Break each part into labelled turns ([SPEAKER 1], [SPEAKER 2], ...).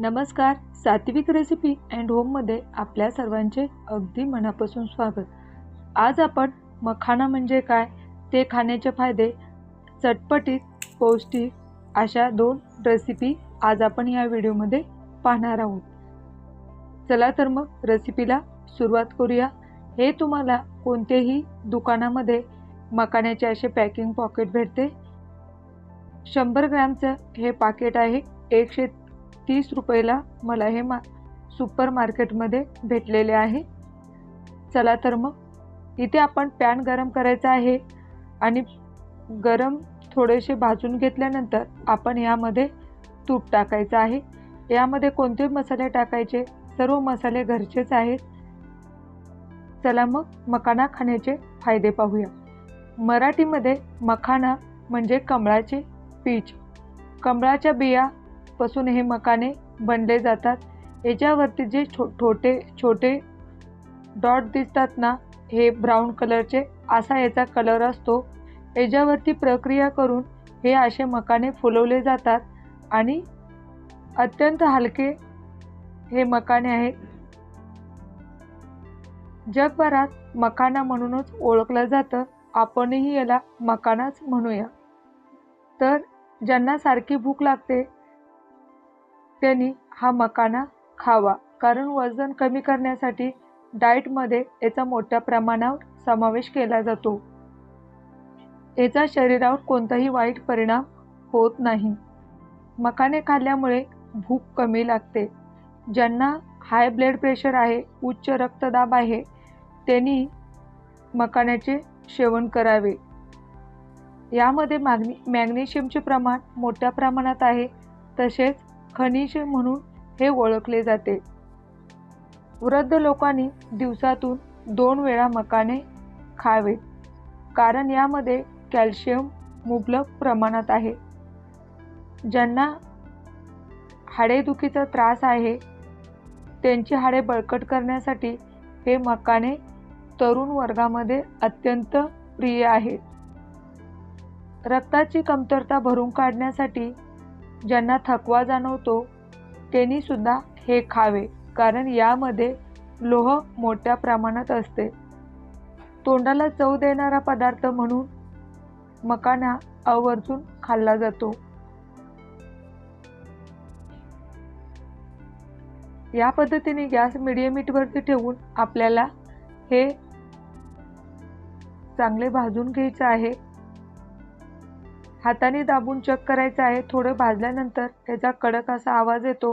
[SPEAKER 1] नमस्कार सात्विक recipe and होममध्ये आपल्या सर्वांचे अगदी मनापासून स्वागत. आज आपण मखाना म्हणजे काय ते खाण्याचे फायदे चटपटीत पौष्टिक अशा दोन रेसिपी आज आपण या व्हिडिओमध्ये पाहणार आहोत. चला तर मग रेसिपीला सुरुवात करूया. हे तुम्हाला कोणतेही दुकानामध्ये मखाण्याचे असे पॅकिंग पॉकेट भेटते. शंभर ग्रॅमचं हे पाकिट आहे एकशे तीस रुपयेला मला हे मा सुपर मार्केटमध्ये भेटलेले आहे. चला तर मग. इथे आपण पॅन गरम करायचा आहे आणि गरम थोडेसे भाजून घेतल्यानंतर आपण यामध्ये तूप टाकायचं आहे. यामध्ये कोणते मसाले टाकायचे? सर्व मसाले घरचेच आहेत. चला मग मखाना खाण्याचे फायदे पाहूया. मराठीमध्ये मखाना म्हणजे कमळाचे पीच कमळाच्या बिया पासून हे मकाने बनले जातात. याच्यावरती जे छो छोटे छोटे डॉट दिसतात ना हे ब्राऊन कलरचे असा याचा कलर असतो. याच्यावरती प्रक्रिया करून हे असे मकाने फुलवले जातात आणि अत्यंत हलके हे मकाने आहेत. जगभरात मकाना म्हणूनच ओळखलं जातं. आपणही याला मकानाच म्हणूया. तर ज्यांना सारखी भूक लागते त्यांनी हा मकाना खावा. कारण वजन कमी करण्यासाठी डाएटमध्ये याचा मोठ्या प्रमाणावर समावेश केला जातो. याचा शरीरावर कोणताही वाईट परिणाम होत नाही. मकाने खाल्ल्यामुळे भूक कमी लागते. ज्यांना हाय ब्लड प्रेशर आहे उच्च रक्तदाब आहे त्यांनी मकाण्याचे सेवन करावे. यामध्ये मागणी मॅग्नेशियमचे प्रमाण मोठ्या प्रमाणात आहे. तसेच खनिज म्हणून हे ओळखले जाते. वृद्ध लोकांनी दिवसातून दोन वेळा मकाने खावे कारण यामध्ये कॅल्शियम मुबलक प्रमाणात आहे. ज्यांना हाडेदुखीचा त्रास आहे त्यांची हाडे बळकट करण्यासाठी हे मकाने तरुण वर्गामध्ये अत्यंत प्रिय आहेत. रक्ताची कमतरता भरून काढण्यासाठी ज्यांना थकवा जाणवतो त्यांनीसुद्धा हे खावे कारण यामध्ये लोह मोठ्या प्रमाणात असते. तोंडाला चव देणारा पदार्थ म्हणून मकाना आवर्जून खाल्ला जातो. या पद्धतीने गॅस मिडियम हीटवरती ठेवून आपल्याला हे चांगले भाजून घ्यायचं आहे. हाताने दाबून चेक करायचं आहे थोडं भाजल्यानंतर त्याचा कडक असा आवाज येतो.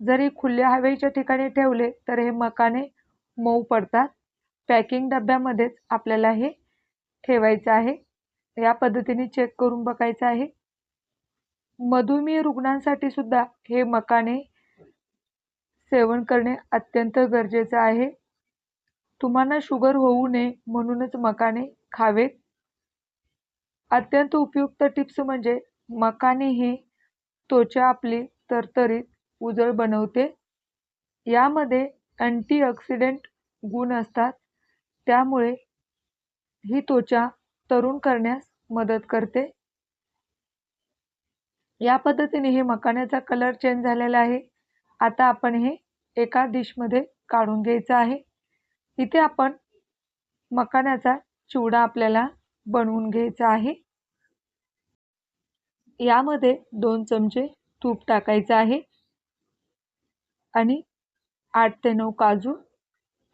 [SPEAKER 1] जरी खुल्या हवेच्या ठिकाणी ठेवले तर हे मकाने मऊ पडतात. पॅकिंग डब्यामध्येच आपल्याला हे ठेवायचं आहे. या पद्धतीने चेक करून बघायचं आहे. मधुमेह रुग्णांसाठी सुद्धा हे मकाने सेवन करणे अत्यंत गरजेचं आहे. तुम्हाला शुगर होऊ नये म्हणूनच मकाने खावेत. अत्यंत उपयुक्त टिप्स म्हणजे मकाने ही त्वचा आपली तरतरीत उजळ बनवते. यामध्ये अँटीऑक्सिडेंट गुण असतात. त्यामुळे ही त्वचा तरुण करण्यास मदत करते. या पद्धतीने हे मकान्याचा कलर चेंज झालेला आहे. आता आपण हे एका डिशमध्ये काढून घ्यायचं आहे. इथे आपण मकाण्याचा चिवडा आपल्याला बनवून घ्यायचा आहे. यामध्ये दोन चमचे तूप टाकायचं आहे. आणि आठ ते नऊ काजू.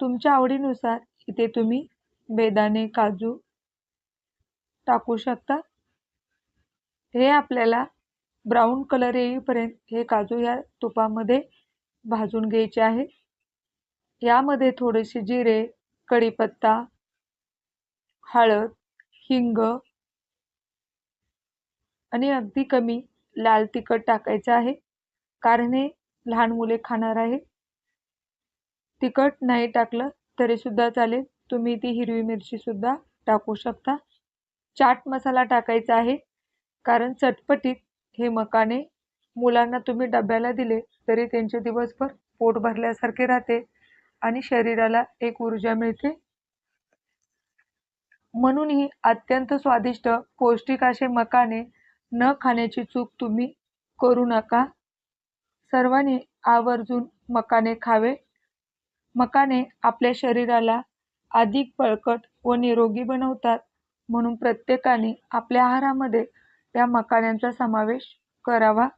[SPEAKER 1] तुमच्या आवडीनुसार इथे तुम्ही बेदाणे काजू टाकू शकता. हे आपल्याला ब्राऊन कलर येईपर्यंत हे काजू या तुपामध्ये भाजून घ्यायचे आहे. यामध्ये थोडेसे जिरे कढीपत्ता हळद हिंग आणि अगदी कमी लाल तिखट टाकायचं आहे. कारण हे लहान मुले खाणार आहे. तिखट नाही टाकलं तरीसुद्धा चालेल. तुम्ही ती हिरवी मिरचीसुद्धा टाकू शकता. चाट मसाला टाकायचा आहे. कारण चटपटीत हे मकाने मुलांना तुम्ही डब्याला दिले तरी त्यांचे दिवसभर पोट भरल्यासारखे राहते आणि शरीराला एक ऊर्जा मिळते. म्हणूनही अत्यंत स्वादिष्ट पौष्टिक असे मकाने न खाण्याची चूक तुम्ही करू नका. सर्वांनी आवर्जून मकाने खावे. मकाने आपल्या शरीराला अधिक बळकट व निरोगी बनवतात म्हणून प्रत्येकाने आपल्या आहारामध्ये त्या मकान्यांचा समावेश करावा.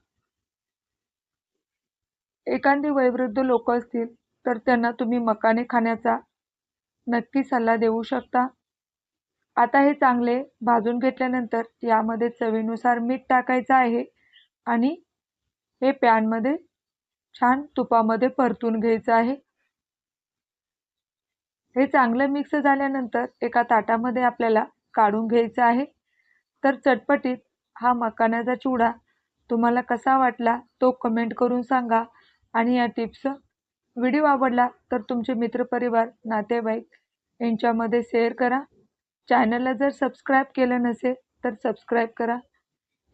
[SPEAKER 1] एखादी वयोवृद्ध लोक असतील तर त्यांना तुम्ही मकाने खाण्याचा नक्की सल्ला देऊ शकता. आता हे चांगले भाजून घेतल्यानंतर यामध्ये चवीनुसार मीठ टाकायचं आहे आणि हे पॅनमध्ये छान तुपामध्ये परतून घ्यायचं आहे. हे चांगलं मिक्स झाल्यानंतर एका ताटामध्ये आपल्याला काढून घ्यायचं आहे. तर चटपटीत हा मकानाचा चिवडा तुम्हाला कसा वाटला तो कमेंट करून सांगा आणि या टिप्स व्हिडिओ आवडला तर तुमचे मित्रपरिवार नातेवाईक यांच्यामध्ये शेअर करा. चॅनलला जर सबस्क्राईब केलं नसेल तर सबस्क्राईब करा.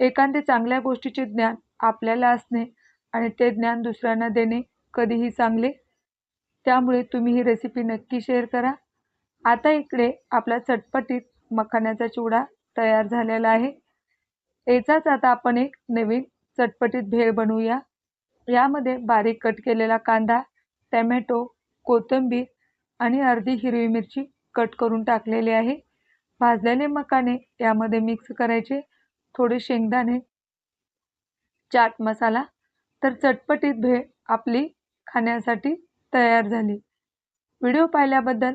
[SPEAKER 1] एखादे चांगल्या गोष्टीचे ज्ञान आपल्याला असणे आणि ते ज्ञान दुसऱ्यांना देणे कधीही चांगले. त्यामुळे तुम्ही ही रेसिपी नक्की शेअर करा. आता इकडे आपला चटपटीत मखाण्याचा चिवडा तयार झालेला आहे. याचाच आता आपण एक नवीन चटपटीत भेळ बनवूया. यामध्ये बारीक कट केलेला कांदा टॅमॅटो कोथिंबीर आणि अर्धी हिरवी मिरची कट करून टाकलेली आहे. भाजलेले मकाने यामध्ये मिक्स करायचे. थोडे शेंगदाणे चाट मसाला तर चटपटीत भेळ आपली खाण्यासाठी तयार झाली. व्हिडिओ पाहिल्याबद्दल